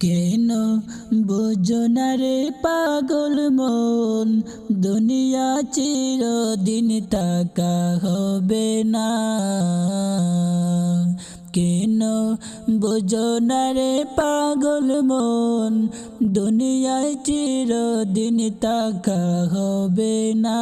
কেন বোঝো না রে পাগল মন? দুনিয়া চিরদিন তাকা হবে না। কেন বোঝো না রে পাগল মন? দুনিয়ায় চিরদিন তাকা হবে না।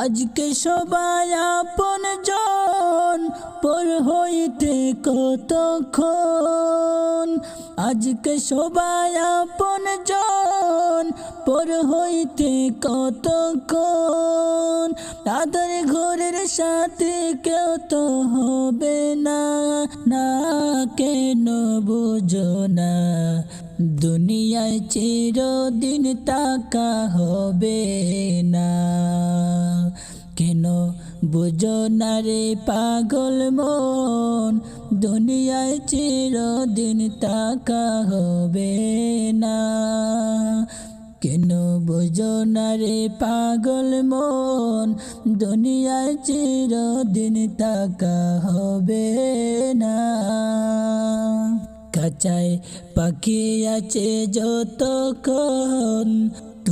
আজকে সবাই আপন জন, পর হইতে কতক্ষণ? আজকে সবাই আপন জন, পর হইতে কতক্ষণ? তাদের ঘরের সাথে কেউ তো হবে না না কেন বুঝো না? দুনিয়ায় চিরদিন তাকা হবে না। বুঝো না রে পাগল মন, দুনিয়ায় চিরদিন তাকা হবে না। কেন বুঝো না রে পাগল মন, দুনিয়ায় চিরদিন তাকা হবে না। কাচায় পাখি আছে যতক্ষণ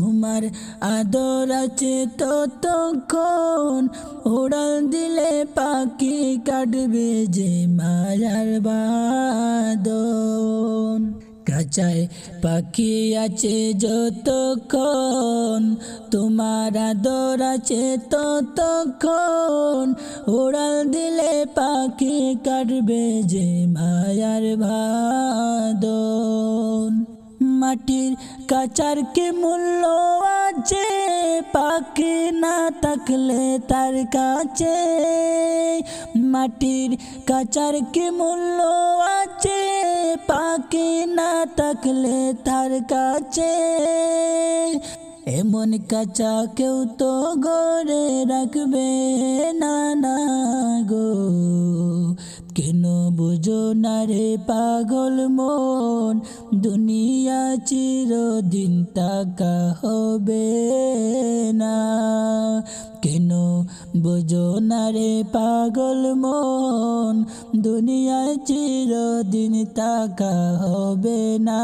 তোমার আদর আছে ততক্ষণ। উড়াল দিলে পাখি কাটবে যে মায়ার বাদন কাচায় পাখি আছে যতক্ষণ। তোমার আদর আছে ততক্ষণ। উড়াল দিলে পাখি কাটবে যে মায়ার ভাদন মাটির কাচার কি মূল্য আছে? পাখি না থাকলে তার কাছে মাটির কাচার কি মূল্য আছে? পাখি না থাকলে তার কাছে এমন কাঁচা কেউ তো গড়ে রাখবে। না না গো। কেন বুঝো না রে পাগল মন? দুনিয়া চিরদিন তাকা হবে না। কেন বুঝো না রে পাগল মন? দুনিয়া চিরদিন তাকা হবে না।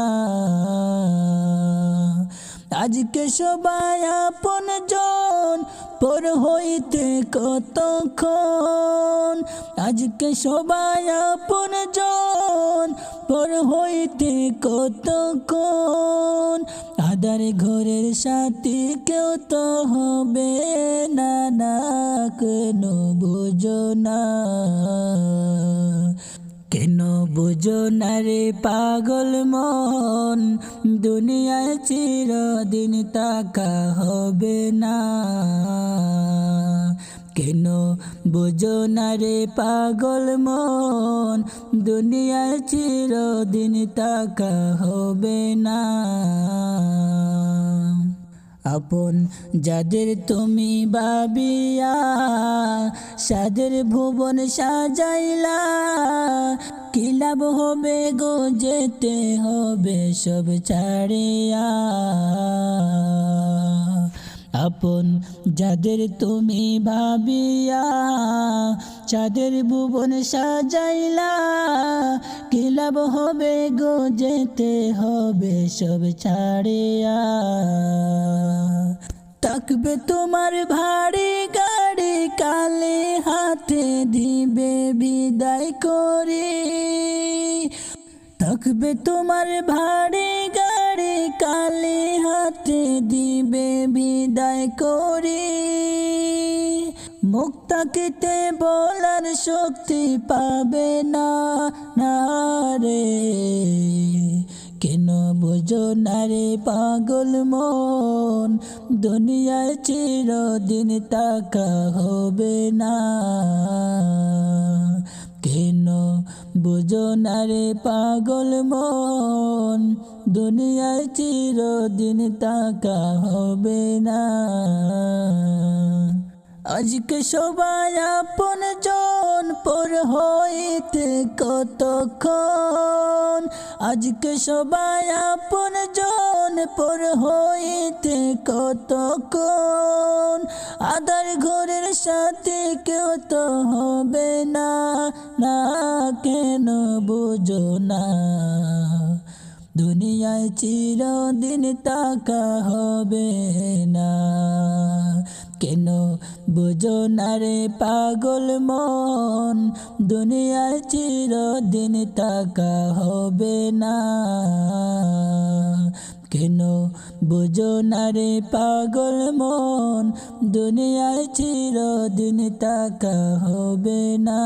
আজকে সবাই আপন জন, পর হইতে কতক্ষণ? আজকে সবাই আপন জন, পর হইতে কতক্ষণ? আদার ঘরের সাথে কেউ তো হবে না না কেন বুঝো না বুঝো না রে পাগল মন, দুনিয়ায় চিরদিন তাকা হবে না। কেন বুঝো না রে পাগল মন, দুনিয়ায় চিরদিন তাকা হবে না। আপন যাদের তুমি ভাবিয়া, সাদের ভুবন সাজাইলা, কি লাভ হবে গো যেতে হবে সব ছাড়িয়া? আপন যাদের তুমি ভাবিয়া চাঁদের ভুবন সাজাইলা, কি লাভ হবে গো যেতে হবে সব ছাড়িয়া? থাকবে তোমার ভারী গাড়ি, কালে হাতে দিবে বিদায় করে। থাকবে তোমার ভারী গাড়ি, কালে হাতে দিবে বিদায় করে। মুক্তাকিতে বলার শক্তি পাবে না না রে। কেন বোঝো না রে পাগল মন, দুনিয়ায় চিরদিন তাকা হবে না। কেন বুঝো না রে পাগল মন, দুনিয়ায় চিরদিন তাকা হবে না। আজকে সবাই আপন জন পর হইতে কতক্ষণ? আজকে সবাই আপন জন পর হইতে কতক্ষণ? আদার ঘরের সাথে কেউ তো হবে না না কেন বুঝো না? দুনিয়ায় চিরদিন তাকা হবে না। কেন বুঝো না রে পাগল মন? দুনিয়ায় চিরদিন তাকা হবে না। কেন বুঝো না রে পাগল মন? দুনিয়ায় চিরদিন তাকা হবে না।